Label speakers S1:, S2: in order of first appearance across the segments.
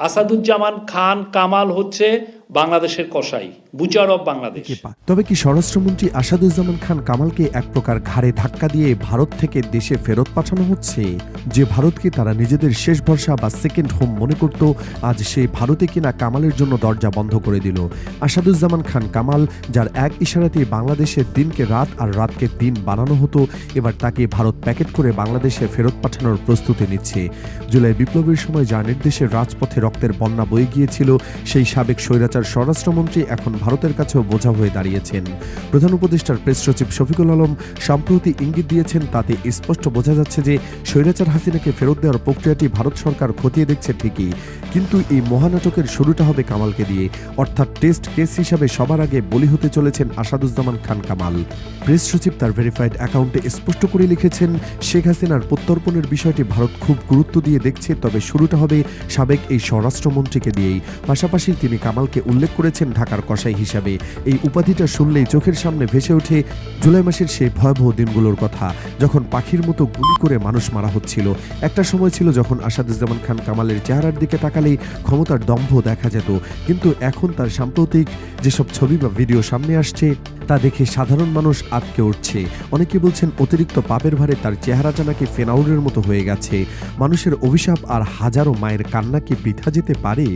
S1: আসাদুজ্জামান খান কামাল হচ্ছে বাংলাদেশের কসাই বুচার অফ বাংলাদেশ
S2: তবে কি স্বরাষ্ট্রমন্ত্রী আসাদুজ্জামান খান কামালকে এক প্রকার ঘাড়ে ধাক্কা দিয়ে ভারত থেকে দেশে ফেরত পাঠানো হচ্ছে? যে ভারতকে তারা নিজেদের শেষ ভরসা বা সেকেন্ড হোম মনে করত, আজ সে ভারতে কিনা কামালের জন্য দরজা বন্ধ করে দিল। আসাদুজ্জামান খান কামাল, যার এক ইশারাতে বাংলাদেশের দিনকে রাত আর রাতকে দিন বানানো হতো, এবার তাকে ভারত প্যাকেট করে বাংলাদেশে ফেরত পাঠানোর প্রস্তুতি নিচ্ছে। জুলাই বিপ্লবের সময় যার নির্দেশে রাজপথে রক্তের বন্যা বয়ে গিয়েছিল, সেই সাবেক স্বৈরাচার স্বরাষ্ট্রমন্ত্রী এখন ভারতের কাছেও বোঝা হয়ে দাঁড়িয়েছেন। প্রধান উপদেষ্টার প্রেস সচিব শফিকুল আলম সম্প্রতি ইঙ্গিত দিয়েছেন, তাতে স্পষ্ট বোঝা যাচ্ছে যে স্বৈরাচার হাসিনাকে ফেরত দেওয়ার প্রক্রিয়াটি ভারত সরকার খতিয়ে দেখছে ঠিকই। কিন্তু এই মহানাটকের শুরুটা হবে কামালকে দিয়ে। অর্থাৎ টেস্ট কেস হিসাবে সবার আগে বলি হতে চলেছেন আসাদুজ্জামান খান কামাল। প্রেস সচিব তার ভেরিফাইড অ্যাকাউন্টে স্পষ্ট করে লিখেছেন, শেখ হাসিনার প্রত্যর্পণের বিষয়টি ভারত খুব গুরুত্ব দিয়ে দেখছে, তবে শুরুটা হবে সাবেক এই স্বরাষ্ট্রমন্ত্রীকে দিয়েই। পাশাপাশি তিনি কামালকে উল্লেখ করেছেন ঢাকার কসাই হিসাবে। এই উপাধিটা শুনলেই চোখের সামনে ভেসে ওঠে জুলাই মাসের সেই ভয়াবহ দিনগুলোর কথা, যখন পাখির মতো গুলি করে মানুষ মারা হচ্ছিল। একটা সময় ছিল যখন আসাদুজ্জামান খান কামালের চেহারার দিকে তাকালেই ক্ষমতার দম্ভ দেখা যেত। কিন্তু এখন তার সাম্প্রতিক যেসব ছবি বা ভিডিও সামনে আসছে, তা দেখে সাধারণ মানুষ আটকে উঠছে। অনেকে বলছেন অতিরিক্ত পাপের ভারে তার চেহারাটা নাকি ফেনাউরের মতো হয়ে গেছে। মানুষের অভিশাপ আর হাজারো মায়ের কান্না কি বৃথা যেতে পারে?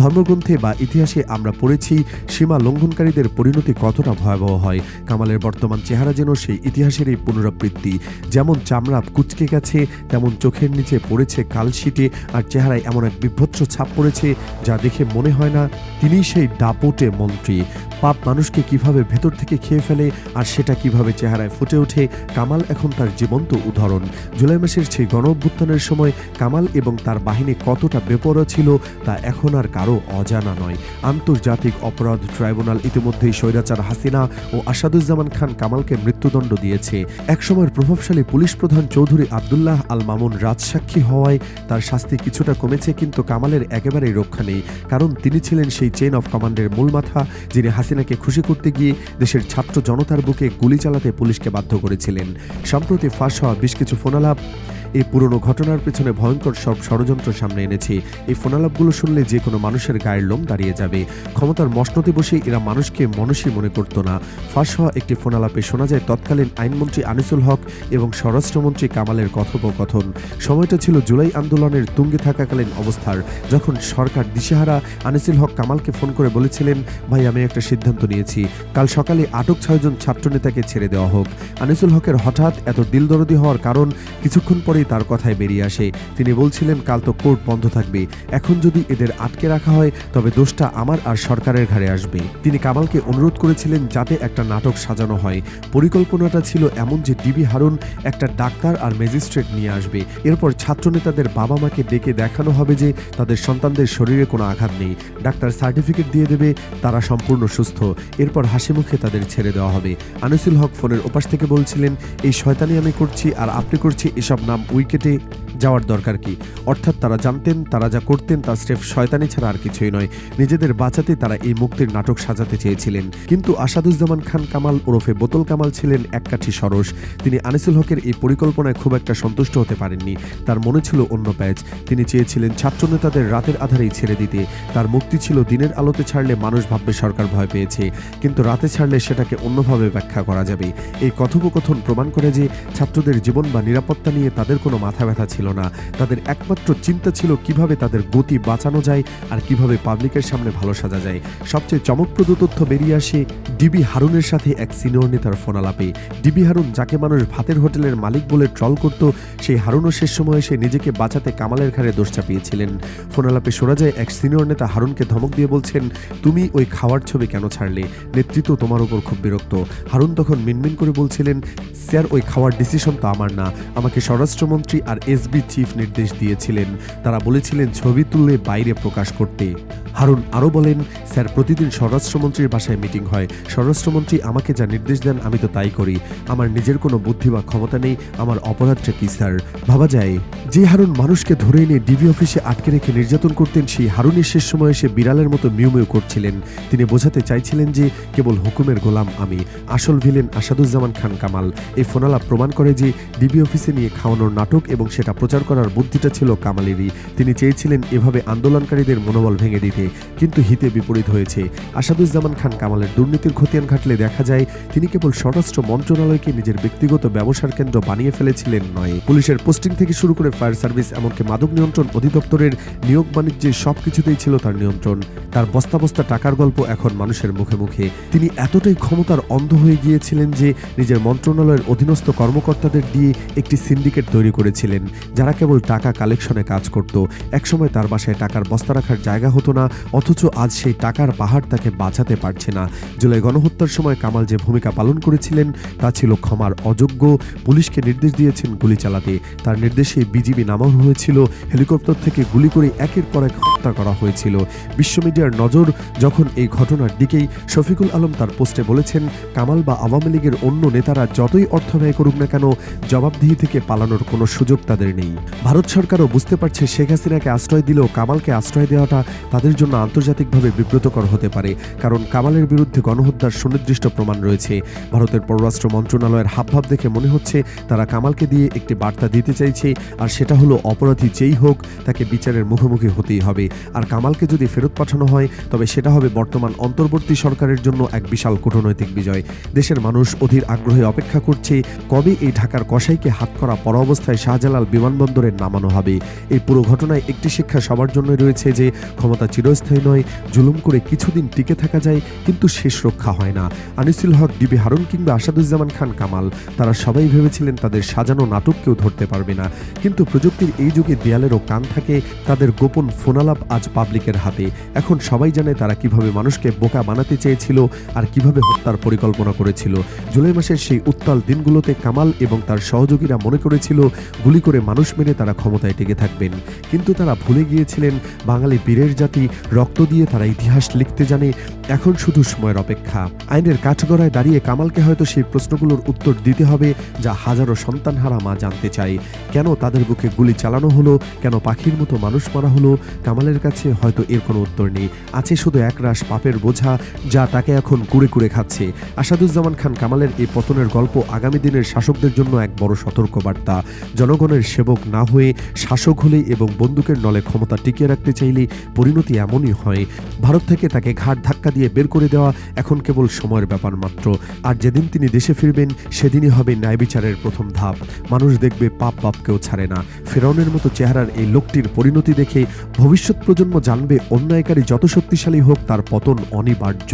S2: ধর্মগ্রন্থে বা ইতিহাসে আমরা পড়েছি সীমা লঙ্ঘনকারীদের পরিণতি কতটা ভয়াবহ হয়? কামালের বর্তমান চেহারা যেন সেই ইতিহাসেরই পুনরাবৃত্তি। যেমন চামড়া কুচকে গেছে, তেমন চোখের নিচে পড়েছে কালশিটে আর চেহারায় এমন এক বিভৎস ছাপ পড়েছে যা দেখে মনে হয় না তিনি সেই দাপটে মন্ত্রী। পাপ মানুষকে কীভাবে ভেতর থেকে খেয়ে ফেলে আর সেটা কীভাবে চেহারায় ফুটে ওঠে, কামাল এখন তার জীবন্ত উদাহরণ। জুলাই মাসের সেই গণ অভ্যুত্থানের সময় কামাল এবং তার বাহিনী কতটা বেপরোয়া ছিল তা এখন আর কারও অজানা নয়। আন্তর্জাতিক অপরাধ ট্রাইব্যুনাল ইতিমধ্যেই স্বৈরাচার হাসিনা ও আসাদুজ্জামান খান কামালকে মৃত্যুদণ্ড দিয়েছে। একসময়ের প্রভাবশালী পুলিশ প্রধান চৌধুরী আবদুল্লাহ আল মামুন রাজসাক্ষী হওয়ায় তার শাস্তি কিছুটা কমেছে কিন্তু কামালের একেবারেই রক্ষা নেই। কারণ তিনি ছিলেন সেই চেইন অফ কমান্ডের মূল মাথা, যিনি হাসিনাকে খুশি করতে গিয়ে দেশের ছাত্র জনতার বুকে গুলি চালাতে পুলিশকে বাধ্য করেছিলেন। সম্প্রতি ফাঁস হওয়া বেশ কিছু ফোনালাপ এই পুরনো ঘটনার পেছনে ভয়ঙ্কর সব ষড়যন্ত্র সামনে এনেছে। এই ফোনালাপগুলো শুনলে যে কোনো মানুষের গায়ের লোম দাঁড়িয়ে যাবে। ক্ষমতার মসনতে বসে এরা মানুষকে মনস্বী মনে করত না। ফাঁস হওয়া একটি ফোনালাপে শোনা যায় তৎকালীন আইনমন্ত্রী আনিসুল হক এবং স্বরাষ্ট্রমন্ত্রী কামালের কথোপকথন। সময়টা ছিল জুলাই আন্দোলনের তুঙ্গে থাকাকালীন অবস্থার। যখন সরকার দিশেহারা, আনিসুল হক কামালকে ফোন করে বলেছিলেন, ভাই, আমি একটা সিদ্ধান্ত নিয়েছি। কাল সকালে আটক ছয়জন ছাত্রনেতাকে ছেড়ে দেওয়া হোক। আনিসুল হকের হঠাৎ এত দিলদরদি হওয়ার কারণ কিছুক্ষণ পরেই তার কথায় বেরিয়ে আসে। তিনি বলছিলেন, কাল তো কোর্ট বন্ধ থাকবে। এখন যদি এদের আটকে রাখা হয়, তবে দোষটা আমার আর সরকারের ঘাড়ে আসবে। তিনি কামালকে অনুরোধ করেছিলেন যাতে একটা নাটক সাজানো হয়। পরিকল্পনাটা ছিল এমন যে ডিবি হারুন একটা ডাক্তার আর ম্যাজিস্ট্রেট নিয়ে আসবে। এরপর ছাত্রনেতাদের বাবা মাকে ডেকে দেখানো হবে যে তাদের সন্তানদের শরীরে কোনো আঘাত নেই। ডাক্তার সার্টিফিকেট দিয়ে দেবে, তারা সম্পূর্ণ সুস্থ। এরপর হাসি মুখে তাদের ছেড়ে দেওয়া হবে। আনিসুল হক ফোনের ওপাশ থেকে বলছিলেন, এই শয়তানি আমি করছি আর আপনি করছি এসব নাম উইকেটে যাওয়ার দরকার কি? অর্থাৎ তারা জানতেন, তারা যা করতেন তা স্রেফ শয়তানি ছাড়া আর কিছুই নয়। নিজেদের বাঁচাতে তারা এই মুক্তির নাটক সাজাতে চেয়েছিলেন। কিন্তু আসাদুজ্জামান খান কামাল ওরফে বোতল কামাল ছিলেন এককাঠি সরস। তিনি আনিসুল হকের এই পরিকল্পনায় খুব একটা সন্তুষ্ট হতে পারেননি। তার মনে ছিল অন্য প্যাচ। তিনি চেয়েছিলেন ছাত্রনেতাদের রাতের আধারেই ছেড়ে দিতে। তার মুক্তি ছিল দিনের আলোতে ছাড়লে মানুষ ভাববে সরকার ভয় পেয়েছে। কিন্তু রাতে ছাড়লে সেটাকে অন্যভাবে ব্যাখ্যা করা যাবে। এই কথোপকথন প্রমাণ করে যে ছাত্রদের জীবন বা নিরাপত্তা নিয়ে তাদের কোনো মাথা ব্যথা ছিল না। তাদের একমাত্র চিন্তা ছিল কীভাবে তাদের গতি বাঁচানো যায় আর কীভাবে পাবলিকের সামনে ভালো সাজা যায়। সবচেয়ে চমকপ্রদ তথ্য বেরিয়ে আসে ডিবি হারুনের সাথে এক সিনিয়র নেতার ফোনালাপে। ডিবি হারুন যাকে মানুষ ভাতের হোটেলের মালিক বলে ট্রল করত, সেই হারুনও শেষ সময়ে এসে নিজেকে বাঁচাতে কামালের ঘাড়ে দোষ চাপিয়েছিলেন। ফোনালাপে শোনা যায়, এক সিনিয়র নেতা হারুনকে ধমক দিয়ে বলছেন, তুমি ওই খাওয়ার ছবি কেন ছাড়লে? নেতৃত্ব তোমার উপর খুব বিরক্ত। হারুন তখন মিনমিন করে বলছিলেন, স্যার, ওই খাওয়ার ডিসিশন তো আমার না। আমাকে স্বরাষ্ট্রমন্ত্রী আর এসবি চিফ নির্দেশ দিয়েছিলেন। তারা বলেছিলেন ছবি তুলে বাইরে প্রকাশ করতে। হারুন আরও বলেন স্যার, প্রতিদিন স্বরাষ্ট্রমন্ত্রীর বাসায় মিটিং হয়। স্বরাষ্ট্রমন্ত্রী আমাকে যা নির্দেশ দেন, আমি তো তাই করি। আমার নিজের কোনো বুদ্ধি বা ক্ষমতা নেই, আমার অপরাধটা কি, স্যার? ভাবা যায়। যে হারুন মানুষকে ধরে এনে ডিবি অফিসে আটকে রেখে নির্যাতন করতেন, সেই হারুনের শেষ সময়ে সে বিড়ালের মতো মিউ মিউ করছিলেন। তিনি বোঝাতে চাইছিলেন যে, কেবল হুকুমের গোলাম আমি। আসল ভিলেন আসাদুজ্জামান খান কামাল। এই ফোনালাপ প্রমাণ করে যে, ডিবি অফিসে নিয়ে খাওয়ানোর নাটক এবং সেটা প্রচার করার বুদ্ধিটা ছিল কামালেরই। তিনি চেয়েছিলেন এভাবে আন্দোলনকারীদের মনোবল ভেঙে দিতে। কিন্তু হিতে বিপরীত হয়েছে। আসাদুজ্জামান খান কামালের দুর্নীতির খতিয়ান ঘাটলে দেখা যায়, তিনি কেবল স্বরাষ্ট্র মন্ত্রণালয়কে নিজের ব্যক্তিগত ব্যবসার কেন্দ্র বানিয়ে ফেলেছিলেন নয়। পুলিশের পোস্টিং থেকে শুরু করে ফায়ার সার্ভিস, এমনকি মাদক নিয়ন্ত্রণ অধিদপ্তরের নিয়োগ বাণিজ্যে সবকিছুতেই ছিল তার নিয়ন্ত্রণ। তার বস্তা বস্তা টাকার গল্প এখন মানুষের মুখে মুখে। তিনি এতটাই ক্ষমতার অন্ধ হয়ে গিয়েছিলেন যে, নিজের মন্ত্রণালয়ের অধীনস্থ কর্মকর্তাদের দিয়ে একটি সিন্ডিকেট তৈরি করেছিলেন, যারা কেবল টাকা কালেকশনে কাজ করত। একসময় তার বাসায় টাকার বস্তা রাখার জায়গা হতো না, অথচ আজ সেই টাকার পাহাড় তাকে বাঁচাতে পারছে না। জুলাই গণহত্যার সময় কামাল যে ভূমিকা পালন করেছিলেন, তা ছিল ক্ষমার অযোগ্য। পুলিশকে নির্দেশ দিয়েছেন গুলি চালাতে। তার নির্দেশে বিজিবি নামানো হয়েছিল। হেলিকপ্টার থেকে গুলি করে একের পর এক হত্যা করা হয়েছিল। বিশ্ব মিডিয়ার নজর যখন এই ঘটনার দিকেই, শফিকুল আলম তার পোস্টে বলেছেন, কামাল বা আওয়ামী লীগের অন্য নেতারা যতই অর্থ ব্যয় করুক না কেন, জবাবদিহি থেকে পালানোর কোনো সুযোগ তাদের নেই। ভারত সরকারও বুঝতে পারছে শেখ হাসিনাকে আশ্রয় দিলেও কামালকে আশ্রয় দেওয়াটা তাদের জন্য আন্তর্জাতিকভাবে বিব্রতকর হতে পারে, কারণ কামালের বিরুদ্ধে গণহত্যার সুনির্দিষ্ট প্রমাণ রয়েছে। ভারতের পররাষ্ট্র মন্ত্রণালয়ের হাবভাব দেখে মনে হচ্ছে তারা কামালকে দিয়ে একটি বার্তা দিতে চাইছে, আর সেটা হলো, অপরাধী যেই হোক, তাকে বিচারের মুখোমুখি হতেই হবে। আর কামালকে যদি ফেরত পাঠানো হয়, তবে সেটা হবে বর্তমান অন্তর্বর্তী সরকারের জন্য এক বিশাল কূটনৈতিক বিজয়। দেশের মানুষ অধীর আগ্রহে অপেক্ষা করছে, কবে এই ঢাকার কসাইকে হাত করা পর অবস্থায় শাহজালাল বিমানবন্দরে নামানো হবে। এই পুরো ঘটনায় একটি শিক্ষা সবার জন্য রয়েছে যে, ক্ষমতা চিরস্থায়ী নয়, জুলুম করে কিছুদিন টিকে থাকা যায়, কিন্তু শেষ রক্ষা হয় না। আনিসুল হক, ডিবি হারুন কিংবা আসাদুজ্জামান খান কামাল, তারা সবাই ভেবেছিলেন তাদের সাজানো নাটক কেউ ধরতে পারবে না। কিন্তু প্রযুক্তির এই যুগে দেয়ালেরও কান থাকে তাদের গোপন ফোনালাপ আজ পাবলিকের হাতে। এখন সবাই জানে তারা কীভাবে মানুষকে বোকা বানাতে চেয়েছিল আর কীভাবে হত্যার পরিকল্পনা করেছিল। জুলাই মাসের সেই উত্তাল দিনগুলোতে কামাল এবং তার সহযোগীরা মনে করেছিল, গুলি করে মানুষ মেরে তারা ক্ষমতায় টিকে থাকবেন। কিন্তু তারা ভুলে গিয়েছিলেন, বাঙালি বীরের জাতি, রক্ত দিয়ে তারা ইতিহাস লিখতে জানে, এখন শুধু সময়ের অপেক্ষা। আইনের কাঠগড়ায় দাঁড়িয়ে কামালকে হয়তো সেই প্রশ্নগুলোর উত্তর দিতে হবে যা হাজারো সন্তানহারা মা জানতে চায়। কেন তাদের বুকে গুলি চালানো হলো? কেন পাখির মতো মানুষ মারা হলো? কামালের কাছে হয়তো এর কোনো উত্তর নেই। আছে শুধু একরাশ পাপের বোঝা যা তাকে এখন কুড়ে কুড়ে খাচ্ছে। আসাদুজ্জামান খান কামালের এই পতনের গল্প আগামী দিনের শাসকদের জন্য এক বড় সতর্কবার্তা। জনগণের সেবক না হয়ে শাসক হলে এবং বন্দুকের নলে ক্ষমতা টিকিয়ে রাখতে চাইলে পরিণতি এমনই হয়। ভারত থেকে তাকে ঘাট ধাক্কা দিয়ে বের করে দেওয়া এখন কেবল সময়ের ব্যাপার মাত্র। আর যেদিন তিনি দেশে ফিরবেন, সেদিনই হবে ন্যায় বিচারের প্রথম ধাপ। মানুষ দেখবে পাপ পাপ কেউ ছাড়ে না। ফেরাউনের মতো চেহারার এই লোকটির পরিণতি দেখে ভবিষ্যৎ প্রজন্ম জানবে অন্যায়কারী যত শক্তিশালী হোক তার পতন অনিবার্য।